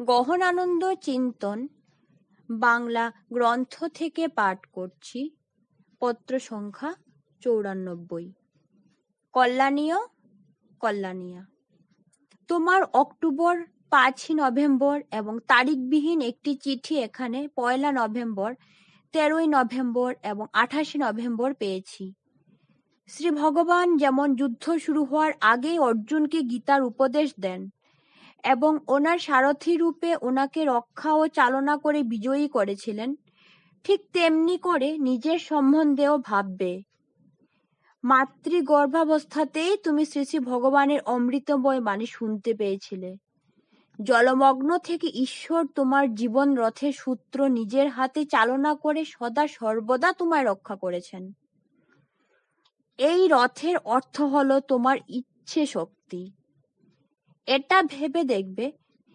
গহনানন্দ চিন্তন, বাংলা গ্রন্থ থেকে পাঠ করছি, পত্র সংখ্যা চৌরানব্বই। কল্যাণীয়, কল্যাণীয়া। তোমার অক্টোবর পাঁচই নভেম্বর এবং তারিখবিহীন একটি চিঠি এখানে পয়লা নভেম্বর, তেরোই নভেম্বর এবং আঠাশে নভেম্বর পেয়েছি। শ্রী ভগবান যেমন যুদ্ধ শুরু হওয়ার আগেই অর্জুনকে গীতার উপদেশ দেন এবং ওনার সারথি রূপে ওনাকে রক্ষা ও চালনা করে বিজয়ী করেছিলেন। ঠিক তেমনি করে নিজের সম্বন্ধেও ভাববে। মাতৃ গর্ভাবস্থাতেই তুমি শ্রী শ্রী ভগবানের অমৃতময় বাণী শুনতে পেয়েছিলে। জলমগ্ন থেকে ঈশ্বর তোমার জীবন রথের সূত্র নিজের হাতে চালনা করে সদা সর্বদা তোমায় রক্ষা করেছেন। এই রথের অর্থ হলো তোমার ইচ্ছে শক্তি। এটা ভেবে দেখবে,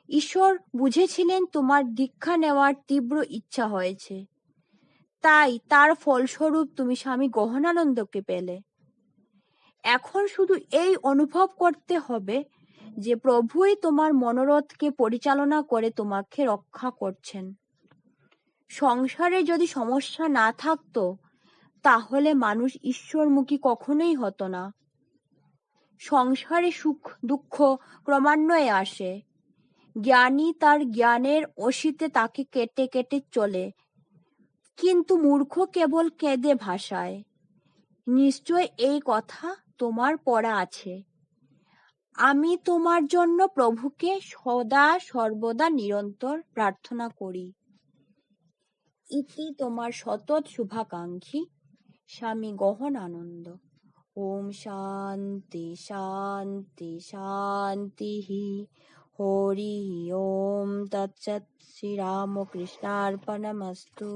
ঈশ্বর বুঝেছিলেন তোমার দীক্ষা নেওয়ার তীব্র ইচ্ছা হয়েছে। তাই তার ফলস্বরূপ তুমি স্বামী গহনানন্দকে পেলে। এখন শুধু এই অনুভব করতে হবে যে প্রভুই তোমার মনোরথকে পরিচালনা করে তোমাকে রক্ষা করছেন। সংসারে যদি সমস্যা না থাকতো, তাহলে মানুষ ঈশ্বরমুখী কখনোই হতো না। সংসারে সুখ, দুঃখ ক্রমান্বয়ে আসে। জ্ঞানী তার জ্ঞানের অসিতে তাকে কেটে কেটে চলে। কিন্তু মূর্খ কেবল কেঁদে ভাষায় নিশ্চয় এই কথা তোমার পড়া আছে। আমি তোমার জন্য প্রভুকে সদা সর্বদা নিরন্তর প্রার্থনা করি। ইতি তোমার সতত শুভাকাঙ্ক্ষী, স্বামী গহন আনন্দ ॐ शान्ति शान्ति शान्तिः। हरिः ॐ तत्सत् श्रीरामकृष्णार्पणमस्तु।